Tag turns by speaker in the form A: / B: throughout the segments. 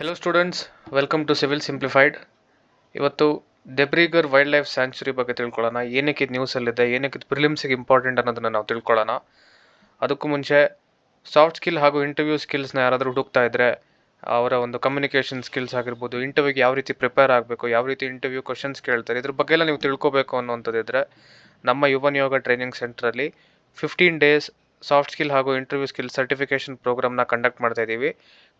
A: Hello students welcome to civil simplified ಇವತ್ತು Debrigarh wildlife sanctuary ಬಗ್ಗೆ ತಿಳ್ಕೊಳ್ಳೋಣ. ಏನಕ್ಕೆ ಇದು ನ್ಯೂಸಲ್ಲಿದೆ ಏನಕ್ಕೆ ಇದು ಪ್ರಿಲಿಮ್ಸಿಗೆ ಇಂಪಾರ್ಟೆಂಟ್ ಅನ್ನೋದನ್ನು ನಾವು ತಿಳ್ಕೊಳ್ಳೋಣ. ಅದಕ್ಕೂ ಮುಂಚೆ ಸಾಫ್ಟ್ ಸ್ಕಿಲ್ ಹಾಗೂ ಇಂಟರ್ವ್ಯೂ ಸ್ಕಿಲ್ಸ್ನ ಯಾರಾದರೂ ಹುಡುಕ್ತಾ ಇದ್ದರೆ ಅವರ ಒಂದು ಕಮ್ಯುನಿಕೇಷನ್ ಸ್ಕಿಲ್ಸ್ ಆಗಿರ್ಬೋದು ಇಂಟರ್ವ್ಯೂಗೆ ಯಾವ ರೀತಿ ಪ್ರಿಪೇರ್ ಆಗಬೇಕು, ಯಾವ ರೀತಿ ಇಂಟರ್ವ್ಯೂ ಕ್ವಶನ್ಸ್ ಕೇಳ್ತಾರೆ, ಇದ್ರ ಬಗ್ಗೆ ಎಲ್ಲ ನೀವು ತಿಳ್ಕೋಬೇಕು ಅನ್ನೋಂಥದ್ದಿದ್ರೆ ನಮ್ಮ ಯುವನ್ ಯೋಗ ಟ್ರೈನಿಂಗ್ ಸೆಂಟ್ರಲ್ಲಿ ಫಿಫ್ಟೀನ್ ಡೇಸ್ ಸಾಫ್ಟ್ ಸ್ಕಿಲ್ ಹಾಗೂ ಇಂಟರ್ವ್ಯೂ ಸ್ಕಿಲ್ ಸರ್ಟಿಫಿಕೇಷನ್ ಪ್ರೋಗ್ರಾಮ್ನ ಕಂಡಕ್ಟ್ ಮಾಡ್ತಾ ಇದ್ದೀವಿ.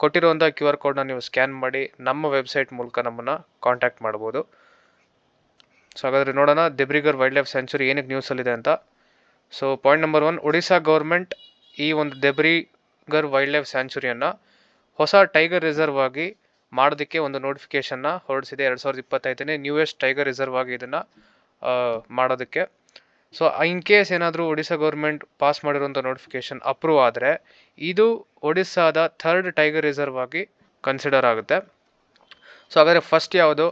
A: ಕೊಟ್ಟಿರುವಂಥ ಕ್ಯೂ ಆರ್ ಕೋಡ್ನ ನೀವು ಸ್ಕ್ಯಾನ್ ಮಾಡಿ ನಮ್ಮ ವೆಬ್ಸೈಟ್ ಮೂಲಕ ನಮ್ಮನ್ನು ಕಾಂಟ್ಯಾಕ್ಟ್ ಮಾಡ್ಬೋದು. ಸೊ ಹಾಗಾದರೆ ನೋಡೋಣ, ದೆಬ್ರಿಗರ್ ವೈಲ್ಡ್ ಲೈಫ್ ಸ್ಯಾಂಚುರಿ ಏನಕ್ಕೆ ನ್ಯೂಸಲ್ಲಿದೆ ಅಂತ. So point number one, Odisha government ಈ ಒಂದು ದೆಬ್ರಿಗರ್ ವೈಲ್ಡ್ ಲೈಫ್ ಸ್ಯಾಂಚುರಿಯನ್ನು ಹೊಸ ಟೈಗರ್ ರಿಸರ್ವ್ ಆಗಿ ಮಾಡೋದಕ್ಕೆ ಒಂದು ನೋಟಿಫಿಕೇಷನ್ನ ಹೊರಡಿಸಿದೆ. ಎರಡು ಸಾವಿರದ ಇಪ್ಪತ್ತೈದನೇ ನ್ಯೂಯೆಸ್ಟ್ ಟೈಗರ್ ರಿಸರ್ವ್ ಆಗಿ ಇದನ್ನು ಮಾಡೋದಕ್ಕೆ. ಸೊ ಇನ್ ಕೇಸ್ ಏನಾದರೂ ಒಡಿಶಾ ಗೌರ್ಮೆಂಟ್ ಪಾಸ್ ಮಾಡಿರುವಂಥ ನೋಟಿಫಿಕೇಶನ್ ಅಪ್ರೂವ್ ಆದರೆ, ಇದು ಒಡಿಸ್ಸಾದ ಥರ್ಡ್ ಟೈಗರ್ ರಿಸರ್ವ್ ಆಗಿ ಕನ್ಸಿಡರ್ ಆಗುತ್ತೆ. ಸೊ ಹಾಗಾದರೆ ಫಸ್ಟ್ ಯಾವುದು?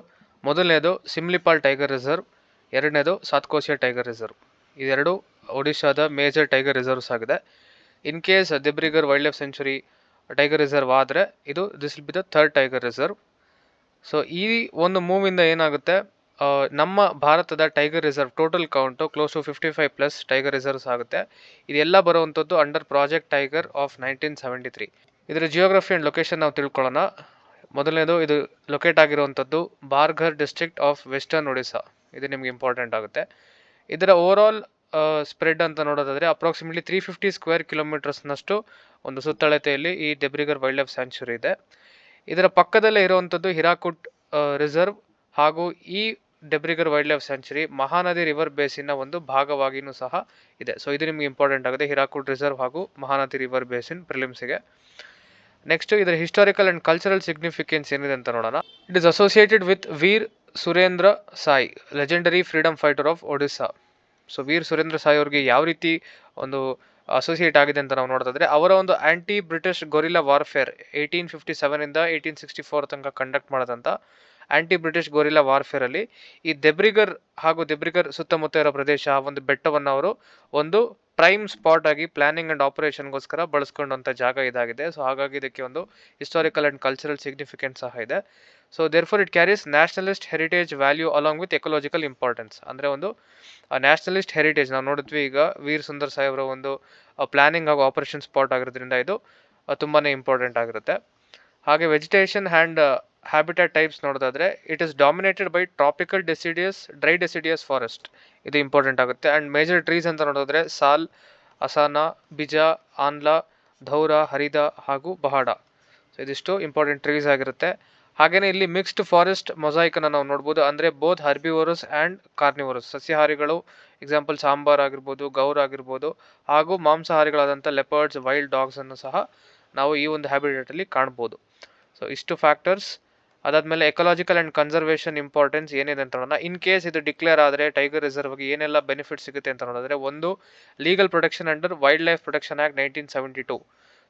A: ಮೊದಲನೇದು ಸಿಮ್ಲಿಪಾಲ್ ಟೈಗರ್ ರಿಸರ್ವ್ ಎರಡನೇದು ಸಾತ್ಕೋಸಿಯಾ ಟೈಗರ್ ರಿಸರ್ವ್ ಇದೆರಡು ಒಡಿಶಾದ ಮೇಜರ್ ಟೈಗರ್ ರಿಸರ್ವ್ಸ್ ಆಗಿದೆ. In case Debrigarh wildlife sanctuary tiger reserve ಆದರೆ, ಇದು this will be the third tiger reserve so ಈ ಒಂದು ಮೂವಿಂದ ಏನಾಗುತ್ತೆ? ನಮ್ಮ ಭಾರತದ tiger reserve total count close to fifty five plus tiger reserves ಆಗುತ್ತೆ. ಇದೆಲ್ಲ ಬರುವಂಥದ್ದು under project tiger of nineteen seventy three ಇದರ ಜಿಯೋಗ್ರಫಿ ಆ್ಯಂಡ್ ಲೊಕೇಶನ್ ನಾವು ತಿಳ್ಕೊಳ್ಳೋಣ. ಮೊದಲನೇದು ಇದು ಲೊಕೇಟ್ ಆಗಿರುವಂಥದ್ದು Bargarh district of western Odisha ಇದು ನಿಮ್ಗೆ ಇಂಪಾರ್ಟೆಂಟ್ ಆಗುತ್ತೆ. ಇದರ ಓವರಾಲ್ ಸ್ಪ್ರೆಡ್ ಅಂತ ನೋಡೋದಾದರೆ ಅಪ್ರಾಕ್ಸಿಮೇಟ್ಲಿ ತ್ರೀ ಫಿಫ್ಟಿ ಸ್ಕ್ವೇರ್ ಕಿಲೋಮೀಟರ್ಸ್ನಷ್ಟು ಒಂದು ಸುತ್ತಳತೆಯಲ್ಲಿ ಈ ಡೆಬ್ರಿಗರ್ ವೈಲ್ಡ್ ಲೈಫ್ ಸ್ಯಾಂಚುರಿ ಇದೆ. ಇದರ ಪಕ್ಕದಲ್ಲೇ ಇರುವಂಥದ್ದು ಹಿರಾಕುಟ್ ರಿಸರ್ವ್ ಹಾಗೂ ಈ Debrigarh wildlife sanctuary Mahanadi river ಬೇಸಿನ ಒಂದು ಭಾಗವಾಗಿಯೂ ಸಹ ಇದೆ. ಸೊ ಇದು ನಿಮಗೆ ಇಂಪಾರ್ಟೆಂಟ್ ಆಗಿದೆ ಹಿರಾಕುಡ್ ರಿಸರ್ವ್ ಹಾಗೂ ಮಹಾನದಿ ರಿವರ್ ಬೇಸಿನ್ ಪ್ರಿಲಿಮ್ಸ್ಗೆ ನೆಕ್ಸ್ಟ್ ಇದರ ಹಿಸ್ಟಾರಿಕಲ್ ಅಂಡ್ ಕಲ್ಚರಲ್ ಸಿಗ್ನಿಫಿಕೆನ್ಸ್ ಏನಿದೆ ಅಂತ ನೋಡೋಣ. It is associated with Veer Surendra Sai legendary freedom fighter of Odisha so Veer Surendra Sai ಅವ್ರಿಗೆ ಯಾವ ರೀತಿ ಒಂದು ಅಸೋಸಿಯೇಟ್ ಆಗಿದೆ ಅಂತ ನಾವು ನೋಡೋದಾದ್ರೆ ಅವರ ಒಂದು anti British guerrilla warfare eighteen fifty ಸೆವೆನಿಂದ eighteen sixty four ತನಕ ಕಂಡಕ್ಟ್ ಮಾಡೋದಂತ ಆಂಟಿ ಬ್ರಿಟಿಷ್ ಗೋರಿಲ್ಲಾ ವಾರ್ಫೇರ್ ಅಲ್ಲಿ ಈ ದೆಬ್ರಿಗರ್ ಹಾಗೂ ದೆಬ್ರಿಗರ್ ಸುತ್ತಮುತ್ತ ಇರೋ ಪ್ರದೇಶ ಒಂದು ಬೆಟ್ಟವನ್ನು ಅವರು ಒಂದು ಪ್ರೈಮ್ ಸ್ಪಾಟ್ ಆಗಿ ಪ್ಲಾನಿಂಗ್ ಅಂಡ್ ಆಪರೇಷನ್ಗೋಸ್ಕರ ಬಳಸ್ಕೊಂಡಂಥ ಜಾಗ ಇದಾಗಿದೆ. ಸೊ ಹಾಗಾಗಿ ಇದಕ್ಕೆ ಒಂದು ಹಿಸ್ಟಾರಿಕಲ್ ಅಂಡ್ ಕಲ್ಚರಲ್ ಸಿಗ್ನಿಫಿಕೆನ್ಸ್ ಸಹ ಇದೆ. So therefore it carries nationalist heritage value along with ecological importance ಅಂದರೆ ಒಂದು ನ್ಯಾಷನಲಿಸ್ಟ್ ಹೆರಿಟೇಜ್ ನಾವು ನೋಡಿದ್ವಿ ಈಗ ವೀರ್ ಸುಂದರ್ ಸಾಹೇಬ್ರ ಒಂದು ಪ್ಲಾನಿಂಗ್ ಹಾಗೂ ಆಪರೇಷನ್ ಸ್ಪಾಟ್ ಆಗಿರೋದ್ರಿಂದ ಇದು ತುಂಬಾ ಇಂಪಾರ್ಟೆಂಟ್ ಆಗಿರುತ್ತೆ. ಹಾಗೆ ವೆಜಿಟೇಷನ್ ಆ್ಯಂಡ್ ಹ್ಯಾಬಿಟೇಟ್ ಟೈಪ್ಸ್ ನೋಡೋದಾದ್ರೆ it is dominated by tropical deciduous dry deciduous forest ಇದು ಇಂಪಾರ್ಟೆಂಟ್ ಆಗುತ್ತೆ. ಆ್ಯಂಡ್ ಮೇಜರ್ ಟ್ರೀಸ್ ಅಂತ ನೋಡೋದಾದ್ರೆ, ಸಾಲ್, ಅಸಾನ, ಬಿಜ ಆನ್ಲಾ ಧೌರ, ಹರಿದ ಹಾಗೂ ಬಹಾಡ ಸೊ ಇದಿಷ್ಟು ಇಂಪಾರ್ಟೆಂಟ್ ಟ್ರೀಸ್ ಆಗಿರುತ್ತೆ. ಹಾಗೆಯೇ ಇಲ್ಲಿ ಮಿಕ್ಸ್ಡ್ ಫಾರೆಸ್ಟ್ ಮೊಸಾಯಿಕನ್ನು ನಾವು ನೋಡ್ಬೋದು. ಅಂದರೆ ಬೋತ್ ಹರ್ಬಿವೋರಸ್ ಆ್ಯಂಡ್ ಕಾರ್ನಿವರಸ್ ಸಸ್ಯಾಹಾರಿಗಳು ಎಕ್ಸಾಂಪಲ್ ಸಾಂಬಾರ್ ಆಗಿರ್ಬೋದು, ಗೌರ್ ಆಗಿರ್ಬೋದು, ಹಾಗೂ ಮಾಂಸಾಹಾರಿಗಳಾದಂಥ ಲೆಪರ್ಡ್ಸ್ ವೈಲ್ಡ್ ಡಾಗ್ಸನ್ನು ಸಹ ನಾವು ಈ ಒಂದು ಹ್ಯಾಬಿಟೇಟಲ್ಲಿ ಕಾಣ್ಬೋದು. ಸೊ ಇಷ್ಟು ಫ್ಯಾಕ್ಟರ್ಸ್ ಅದಾದಮೇಲೆ ಎಕಲಾಜಿಕಲ್ ಆ್ಯಂಡ್ ಕನ್ಸರ್ವೇಷನ್ ಇಂಪಾರ್ಟೆನ್ಸ್ ಏನಿದೆ ಅಂತ ನೋಡೋಣ. ಇನ್ ಕೇಸ್ ಇದು ಡಿಕ್ಲೇರ್ ಆದರೆ ಟೈಗರ್ ರಿಸರ್ವ್ಗೆ ಏನೆಲ್ಲ ಬೆನಿಫಿಟ್ ಸಿಗುತ್ತೆ ಅಂತ ನೋಡಿದ್ರೆ ಒಂದು legal protection under wildlife protection act nineteen seventy two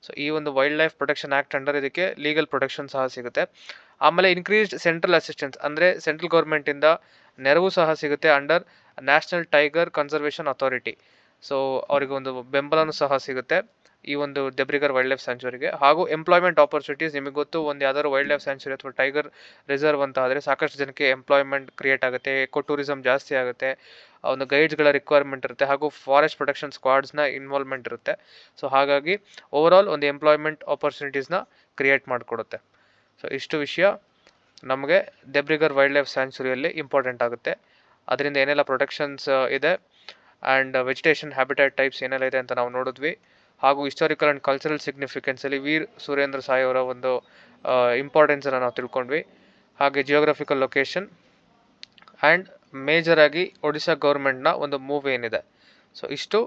A: so ಈ ಒಂದು wildlife protection act under ಇದಕ್ಕೆ ಲೀಗಲ್ ಪ್ರೊಟೆಕ್ಷನ್ ಸಹ ಸಿಗುತ್ತೆ. ಆಮೇಲೆ ಇನ್ಕ್ರೀಸ್ಡ್ ಸೆಂಟ್ರಲ್ ಅಸಿಸ್ಟೆನ್ಸ್ ಅಂದರೆ ಸೆಂಟ್ರಲ್ ಗೌರ್ಮೆಂಟಿಂದ ನೆರವು ಸಹ ಸಿಗುತ್ತೆ under national tiger conservation authority so ಅವರಿಗೆ ಒಂದು ಬೆಂಬಲನೂ ಸಹ ಸಿಗುತ್ತೆ. ಈ ಒಂದು ದೆಬ್ರಿಗರ್ ವೈಲ್ಡ್ ಲೈಫ್ ಸ್ಯಾಂಚುರಿಗೆ ಹಾಗೂ ಎಂಪ್ಲಾಯ್ಮೆಂಟ್ ಆಪರ್ಚುನಿಟೀಸ್ ನಿಮಗೆ ಗೊತ್ತು, ಒಂದು ಯಾವ್ದಾದ್ರು ವೈಲ್ಡ್ ಲೈಫ್ ಸ್ಯಾಂಚುರಿ ಅಥವಾ ಟೈಗರ್ ರಿಸರ್ವ್ ಅಂತ ಆದರೆ ಸಾಕಷ್ಟು ಜನಕ್ಕೆ ಎಂಪ್ಲಾಯ್ಮೆಂಟ್ ಕ್ರಿಯೇಟ್ ಆಗುತ್ತೆ ಎಕೋ ಟೂರಿಸಮ್ ಜಾಸ್ತಿ ಆಗುತ್ತೆ ಒಂದು ಗೈಡ್ಸ್ಗಳ ರಿಕ್ವೈರ್ಮೆಂಟ್ ಇರುತ್ತೆ, ಹಾಗೂ ಫಾರೆಸ್ಟ್ ಪ್ರೊಟೆಕ್ಷನ್ ಸ್ಕ್ವಾಡ್ಸ್ನ ಇನ್ವಾಲ್ವ್ಮೆಂಟ್ ಇರುತ್ತೆ. ಸೊ ಹಾಗಾಗಿ ಓವರಾಲ್ ಒಂದು ಎಂಪ್ಲಾಯ್ಮೆಂಟ್ ಆಪರ್ಚುನಿಟೀಸ್ನ ಕ್ರಿಯೇಟ್ ಮಾಡಿಕೊಡುತ್ತೆ. ಸೊ ಇಷ್ಟು ವಿಷಯ. ನಮಗೆ ದೆಬ್ರಿಗರ್ ವೈಲ್ಡ್ ಲೈಫ್ ಸ್ಯಾಂಚುರಿಯಲ್ಲಿ ಇಂಪಾರ್ಟೆಂಟ್ ಆಗುತ್ತೆ. ಅದರಿಂದ ಏನೆಲ್ಲ ಪ್ರೊಟೆಕ್ಷನ್ಸ್ ಇದೆ ಆ್ಯಂಡ್ ವೆಜಿಟೇಷನ್ ಹ್ಯಾಬಿಟೇಟ್ ಟೈಪ್ಸ್ ಏನೆಲ್ಲ ಇದೆ ಅಂತ ನಾವು ನೋಡಿದ್ವಿ. ಹಾಗೂ ಹಿಸ್ಟಾರಿಕಲ್ ಆ್ಯಂಡ್ ಕಲ್ಚರಲ್ ಸಿಗ್ನಿಫಿಕೆನ್ಸಲ್ಲಿ ವೀರ್ ಸುರೇಂದ್ರ ಸಾಯಿ ಅವರ ಒಂದು ಇಂಪಾರ್ಟೆನ್ಸನ್ನು ನಾವು ತಿಳ್ಕೊಂಡ್ವಿ. ಹಾಗೆ ಜಿಯೋಗ್ರಫಿಕಲ್ ಲೊಕೇಶನ್ ಆ್ಯಂಡ್ ಮೇಜರ್ ಆಗಿ ಒಡಿಶಾ ಗೌರ್ಮೆಂಟ್ನ ಒಂದು ಮೂವ್ ಏನಿದೆ. ಸೊ ಇಷ್ಟು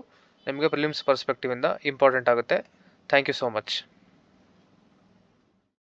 A: ನಿಮಗೆ ಪ್ರಿಲಿಮ್ಸ್ ಪರ್ಸ್ಪೆಕ್ಟಿವಿಂದ ಇಂಪಾರ್ಟೆಂಟ್ ಆಗುತ್ತೆ. Thank you so much